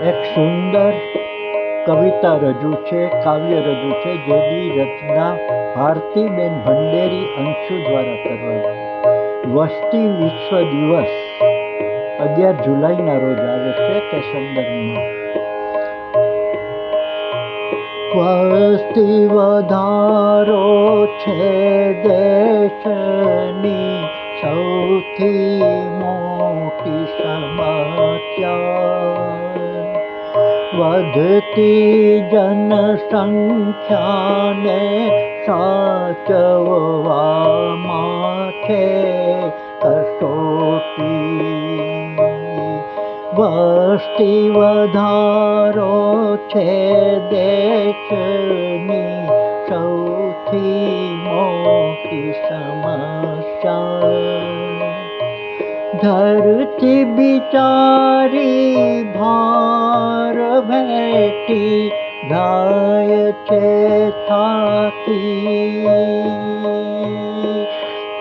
એક સુંદર કવિતા રજૂ છે, કાવ્ય રજૂ છે જેની રચના ભારતીબેન ભંડેરી અંશુ દ્વારા કરવામાં વસ્તી વિશ્વ દિવસ અગિયાર જુલાઈના રોજ આવે છે તે સંદર્ભમાં. વસ્તી વધારો છે દેશની સૌથી મોટી સમસ્યા. पद्धति जनसङ्ख्याने सचे कोपि बस्ति छे देशनि सौथी मोपि समस्या। धरति विचारि भा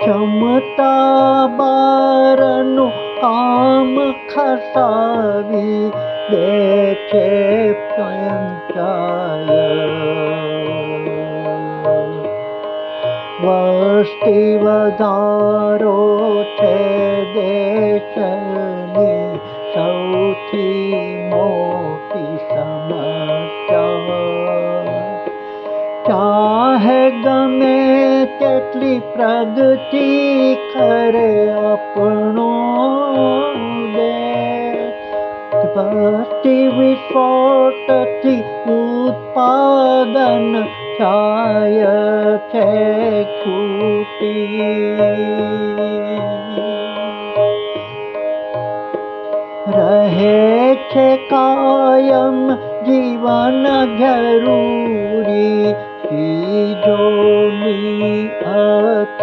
क्षमता बारनु आम खसावि देखे बसनि दे छे देशनि सौथी ચાહે ગમે તેટલી પ્રગતિ કરે આપણો દેશ વસ્તી વિસ્ફોટથી ઉત્પાદન થાય છે ખૂટી રહે છે કાયમ જીવન જરૂરી ચીજોની અછત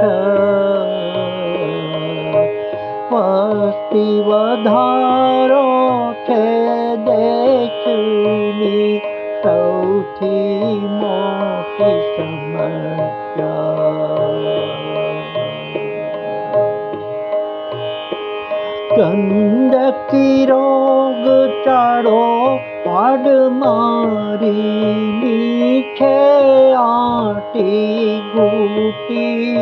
વસ્તી વધારો છે દેશની સૌથી મોટી સમસ્યા ગંદકી રોગ ચાળો પાડ મારી છે આટી ગુટી,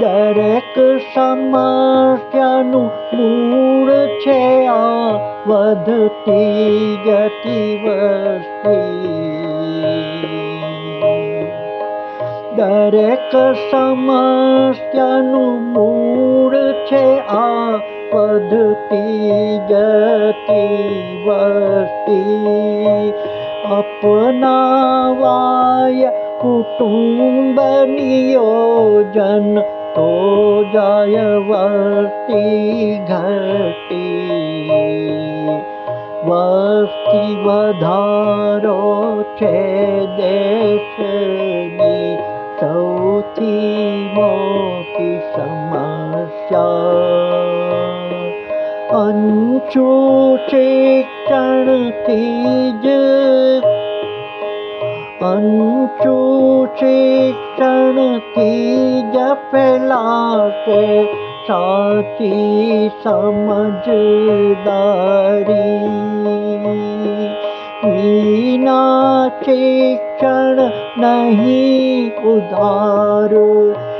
દરેક સમસ્યાનું મૂળ છે આ વધતી જતી વસ્તી. દરેક સમસ્યાનું મૂળ છે આ વધતી જતી વસ્તી. कुटुम्बनि योजन तो जायवर्ती जय वस्ति वधारो छे देशनि देशनि सोमी समस्या। ण तीज। अनुचो चेक्षण तीज पला चेक्षण नहीं उदार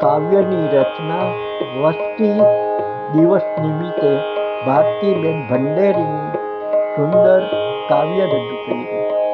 કાવ્યની રચના વસ્તી દિવસ નિમિત્તે ભારતીબેન ભંડેરીની સુંદર કાવ્ય રજૂ કરી.